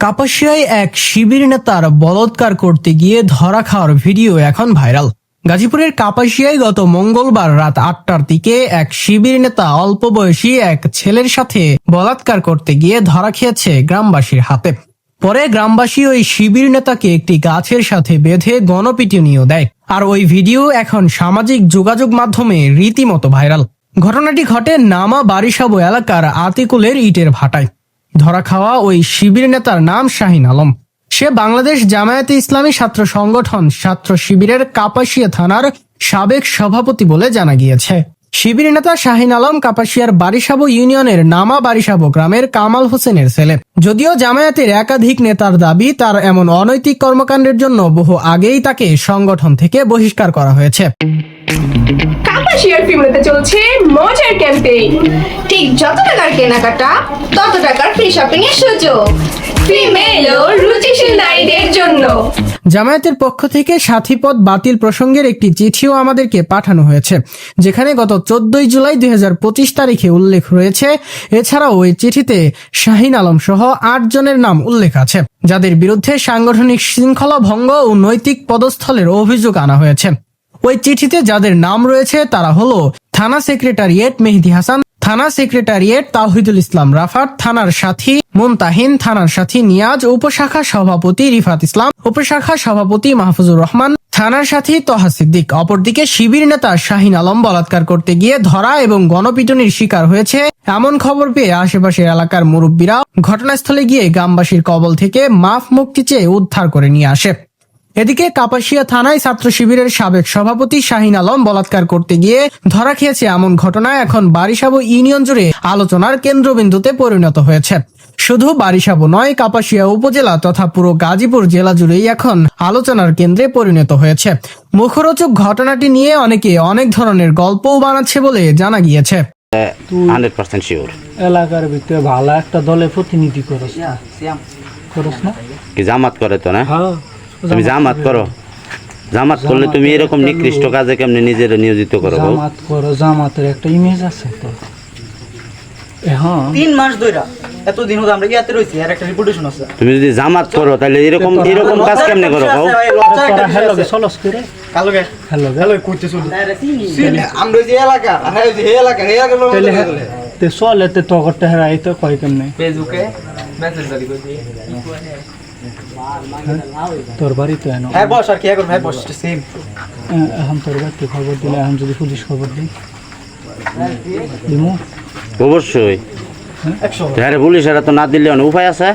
কাপাসিয়ায় এক শিবির নেতার বলৎকার করতে গিয়ে ধরা খাওয়ার ভিডিও এখন ভাইরাল। গাজীপুরের কাপাসিয়ায় গত মঙ্গলবার রাত আটটার দিকে এক শিবির নেতা অল্প বয়সী এক ছেলের সাথে বলাৎকার করতে গিয়ে ধরা খেয়েছে গ্রামবাসীর হাতে। পরে গ্রামবাসী ওই শিবির নেতাকে একটি গাছের সাথে বেঁধে গণপিটুনিও দেয়। আর ওই ভিডিও এখন সামাজিক যোগাযোগ মাধ্যমে রীতিমতো ভাইরাল। ঘটনাটি ঘটে নামা বারিসাবো এলাকার আতিকুলের ইটের ভাটায়। ধরা খাওয়া ওই শিবির নেতার নাম শাহিন আলম। সে বাংলাদেশ জামায়াতে ইসলামী ছাত্র সংগঠন ছাত্র শিবিরের কাপাসিয়া থানার সাবেক সভাপতি বলে জানা গিয়েছে। শিবির নেতা শাহিন আলম কাপাসিয়ার বারিসাবো ইউনিয়নের নামা বারিসাবো গ্রামের কামাল হোসেনের ছেলে। যদিও জামায়াতের একাধিক নেতার দাবি, তার এমন অনৈতিক কর্মকাণ্ডের জন্য বহু আগেই তাকে সংগঠন থেকে বহিষ্কার করা হয়েছে। কাপাসিয়ার ফিমরেতে চলছে মজার ক্যাম্পেইন ঠিক যত টাকার কেনাকাটা, তত টাকার ফ্রি শপিং এর সুযোগ। ফিমেল রুচিশীল নারীদের জন্য। জামায়াতের পক্ষ থেকে সাথীপদ বাতিল প্রসঙ্গের একটি চিঠিও আমাদেরকে পাঠানো হয়েছে, যেখানে গত চোদ্দই জুলাই দুই হাজার পঁচিশ তারিখে উল্লেখ রয়েছে। এছাড়াও ওই চিঠিতে শাহিন আলম সহ আট জনের নাম উল্লেখ আছে, যাদের বিরুদ্ধে সাংগঠনিক শৃঙ্খলা ভঙ্গ ও নৈতিক পদস্থলের অভিযোগ আনা হয়েছে। ওই চিঠিতে যাদের নাম রয়েছে তারা হলো থানা সেক্রেটারিয়েট মেহেদি হাসান, থানা সেক্রেটারিয়েট তাহিদুল ইসলাম রাফাত, থানার সাথী মুনতাহিন, থানার সাথী নিয়াজ, উপশাখা সভাপতি রিফাত ইসলাম, উপশাখা সভাপতি মাহফুজুর রহমান, থানার সাথী তহা সিদ্দিক। অপরদিকে শিবির নেতা শাহিন আলম বলাৎকার করতে গিয়ে ধরা এবং গণপিটুনির শিকার হয়েছে এমন খবর পেয়ে আশেপাশের এলাকার মুরব্বীরা ঘটনাস্থলে গিয়ে গ্রামবাসীর কবল থেকে মাফ মুক্তি চেয়ে উদ্ধার করে নিয়ে আসে। এদিকে কাপাসিয়া থানায় ছাত্র শিবিরের সাবেক সভাপতি শাহিন আলম বলাৎকার করতে গিয়ে ধরা খেয়েছে এমন ঘটনা এখন বারিসাবো ইউনিয়ন জুড়ে আলোচনার কেন্দ্রবিন্দুতে পরিণত হয়েছে। শুধু বারিসাবো নয় কাপাসিয়া উপজেলা তথা পুরো গাজীপুর জেলা জুড়েই এখন আলোচনার কেন্দ্রে পরিণত হয়েছে। মুখরোচক ঘটনাটি নিয়ে অনেকে অনেক ধরনের গল্পও বানাচ্ছে বলে জানা গিয়েছে। হান্ড্রেড পার্সেন্ট শিওর এলাকার ভিতরে ভালো একটা দলে প্রতিনিধি করস না। করস না? কি জামাত করে তো না? হ্যাঁ। তুমি জামাত করো। জামাত করলে তুমি এরকম নিকৃষ্ট কাজে কেমনি নিজের নিয়োজিত করো? জামাত করো জামাতের একটা ইমেজ আছে তো। এ হ্যাঁ তিন মাস ধইরা এতদিন হলো আমরা ইয়াতে রইছি আর একটা রিপোর্টেশন আছে। তুমি যদি জামাত করো তাহলে এরকম এরকম কাজ কেমনে করো? তোরা হ্যালো চলস করে। গে। হ্যালো হ্যালো করতে শুনি আমরা যে এলাকা আর হ্যাঁ যে হে এলাকা হে এলাকা তাহলে তে চলে তো করতে হেরাই তো কয় কেমনে? ফেসবুকে মেসেজ করছি তোর বাড়ি তো এনো। হ্যাঁ বস আর কি এখন হ্যাঁ বস সেম এখন তোর বাড়িতে খবর দিলে এখন যদি পুলিশ খবর দিই। দিমু? অবশ্যই। হ্যাঁ? পুলিশেরা তো না দিলে উপায় আছে।